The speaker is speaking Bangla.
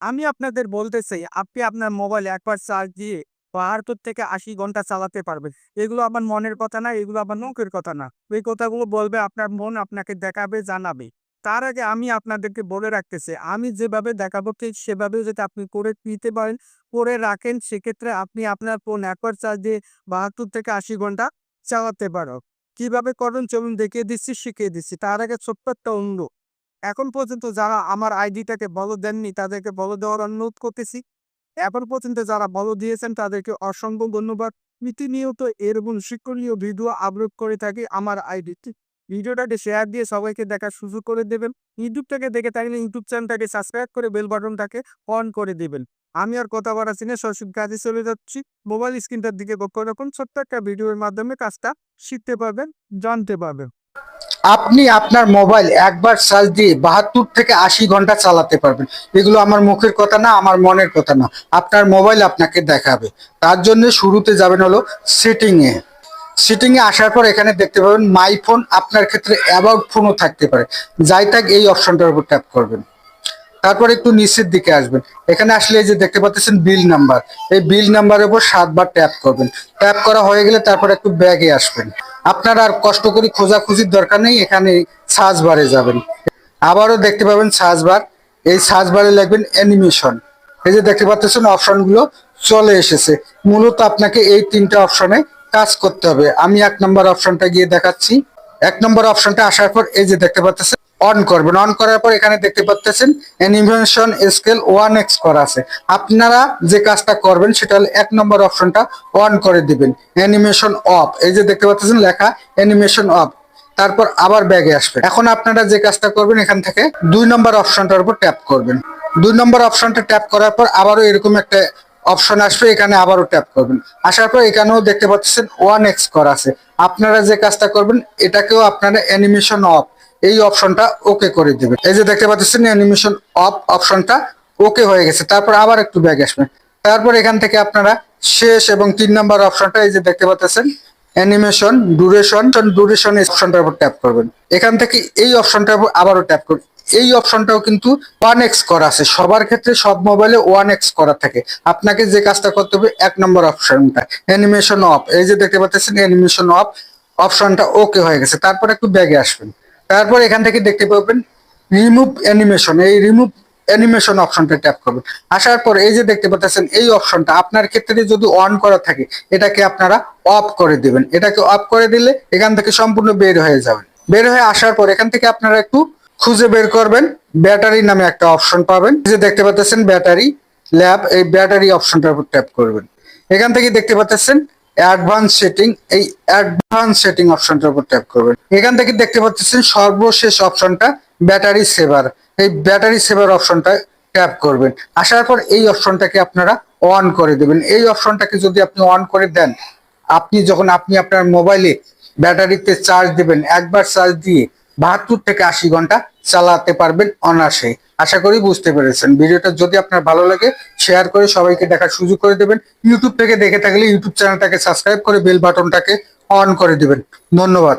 আমি আপনাদের বলতে চাই, আপনি আপনার মোবাইল একবার চার্জ দিয়ে বাহাত্তর থেকে আশি ঘণ্টা চালাতে পারবেন। এগুলো আমার মনের কথা না, এগুলো আমার মুখের কথা না। এই কথাগুলো বলবে, আপনার মন আপনাকে দেখাবে, জানাবে। তার আগে আমি আপনাদেরকে বলে রাখতেছি আমি যেভাবে দেখাবো ঠিক সেভাবে যদি আপনি করে নিতে পারেন, করে রাখেন, সেক্ষেত্রে আপনি আপনার ফোন একবার চার্জ দিয়ে বাহাত্তর থেকে আশি ঘণ্টা চালাতে পারো। কীভাবে করবেন? চলুন দেখিয়ে দিচ্ছি, শিখিয়ে দিচ্ছি। তার আগে ছোট্ট একটা অনুরোধ। এখন পর্যন্ত যারা আমার আইডিটাকে বলো দেননি, তাদেরকে বলো দেওয়ার অনুরোধ করতেছি। এখন পর্যন্ত যারা বলো দিয়েছেন, তাদেরকে অসংখ্য ধন্যবাদ। প্রতিনিয়ত এরকম শিক্ষণীয় ভিডিও আপলোড করে থাকি আমার আইডিতে ভিডিওটাকে শেয়ার দিয়ে সবাইকে দেখার সুযোগ করে দেবেন। ইউটিউবটাকে দেখে থাকলে ইউটিউব চ্যানেলটাকে সাবস্ক্রাইব করে বেল বাটনটাকে অন করে দেবেন। আমি আর কথা বাড়াচ্ছি না সরাসরি কাজে চলে যাচ্ছি। মোবাইল স্ক্রিনটার দিকে লক্ষ্য রাখুন। ছোট্ট একটা ভিডিওর মাধ্যমে কাজটা শিখতে পারবেন, জানতে পারবেন। আপনি আপনার মোবাইল একবার চার্জ দিয়ে বাহাত্তর থেকে আশি ঘণ্টা চালাতে পারবেন। এগুলো আমার মুখের কথা না, আমার মনের কথা না। আপনার মোবাইল আপনাকে দেখাবে। তার জন্য শুরুতে যাবেন হলো সেটিং এ। সেটিং এ আসার পর এখানে দেখতে পাবেন মাই ফোন আপনার ক্ষেত্রে অ্যাবাউট ফোনও থাকতে পারে। যাই থাক এই অপশনটার উপর ট্যাপ করবেন। তারপর একটু নিচের দিকে আসবেন। এখানে আসলে এই যে দেখতে পাচ্ছেন বিল নাম্বার এই বিল নাম্বারের উপর সাতবার ট্যাপ করবেন। ট্যাপ করা হয়ে গেলে তারপর একটু ব্যাগে আসবেন। আপনার আর কষ্ট করে খোঁজাখুঁজির দরকার নেই, এখানে সার্চ বারে যাবেন। আবারও দেখতে পাবেন সার্চ বার। এই সার্চ বারে লিখবেন অ্যানিমেশন। এই যে দেখতে পাচ্ছেন, অপশনগুলো চলে এসেছে। মূলত আপনাকে এই তিনটা অপশনে কাজ করতে হবে। আমি এক নম্বর অপশনটা গিয়ে দেখাচ্ছি। এক নম্বর অপশনটা আসার পর এই যে দেখতে পাচ্ছেন অন করবেন। অন করার পর এখানে দেখতে পাচ্ছেন অ্যানিমেশন স্কেল ওয়ান এক্স করা আছে। আপনারা যে কাজটা করবেন, সেটা হলো এক নম্বর অপশনটা অন করে দিবেন। অ্যানিমেশন অফ এই যে দেখতে পাচ্ছেন লেখা অ্যানিমেশন অফ তারপর আবার ব্যাগে আসবে। এখন আপনারা যে কাজটা করবেন, এখান থেকে দুই নম্বর অপশনটার উপর ট্যাপ করবেন। দুই নম্বর অপশনটা ট্যাপ করার পর আবারও এরকম একটা অপশন আসবে, এখানে আবারও ট্যাপ করবেন। আসার পর এখানেও দেখতে পাচ্ছেন ওয়ান এক্স করা আছে। আপনারা যে কাজটা করবেন, এটাকেও আপনারা অ্যানিমেশন অফ এই অপশনটা ওকে করে দিবেন এই যে দেখতে পাচ্ছেন অ্যানিমেশন অফ অপশনটা ওকে হয়ে গেছে। তারপর আবার একটু ব্যাগ আসবেন তারপর এখান থেকে আপনারা শেষ এবং তিন নম্বর অপশনটা, এই যে দেখতে পাচ্ছেন অ্যানিমেশন ডুরেশন ডুরেশন অপশনটার উপর ট্যাপ করবেন। এখান থেকে এই অপশনটার উপর আবারও ট্যাপ করবেন এই অপশনটাও কিন্তু ওয়ান এক্স করা আছে। সবার ক্ষেত্রে সব মোবাইলে ওয়ান এক্স করা থাকে। আপনাকে যে কাজটা করতে হবে, এক নম্বর অপশনটা অ্যানিমেশন অফ এই যে দেখতে পাচ্ছেন অ্যানিমেশন অফ অপশনটা ওকে হয়ে গেছে। তারপর একটু ব্যাগে আসবেন। তারপর এখান থেকে দেখতে পাবেন রিমুভ অ্যানিমেশন এই রিমুভ অ্যানিমেশন অপশনটা ট্যাপ করবেন। আসার পর এই যে দেখতে পাচ্ছেন, এই অপশনটা আপনার ক্ষেত্রে যদি অন করা থাকে, এটাকে আপনারা অফ করে দিবেন। এটাকে অফ করে দিলে এখান থেকে সম্পূর্ণ বের হয়ে যাবেন বের হয়ে আসার পর এখান থেকে আপনারা একটু খুঁজে বের করবেন। ব্যাটারি নামে একটা অপশন পাবেন। যে দেখতে পাচ্ছেন ব্যাটারি ল্যাব এই ব্যাটারি অপশনটার উপর ট্যাপ করবেন। এখান থেকে দেখতে পাচ্ছেন অ্যাডভান্স সেটিং, এই অ্যাডভান্স সেটিং অপশনটার উপর ট্যাপ করবেন। এখান থেকে দেখতে পাচ্ছেন সর্বশেষ অপশনটা, ব্যাটারি সেভার। এই ব্যাটারি সেভার অপশনটা ট্যাপ করবেন। আসার পর এই অপশনটাকে আপনারা অন করে দেবেন। এই অপশনটাকে যদি আপনি অন করে দেন, আপনি যখন আপনি আপনার মোবাইলে ব্যাটারিতে চার্জ দেবেন, একবার চার্জ দিয়ে বাহাত্তর থেকে আশি ঘণ্টা চালাতে পারবেন অনায়াসে আশা করি বুঝতে পেরেছেন। ভিডিওটা যদি আপনার ভালো লাগে শেয়ার করে সবাইকে দেখার সুযোগ করে দেবেন। ইউটিউব থেকে দেখে থাকলে ইউটিউব চ্যানেলটাকে সাবস্ক্রাইব করে বেল বাটনটাকে অন করে দেবেন। ধন্যবাদ।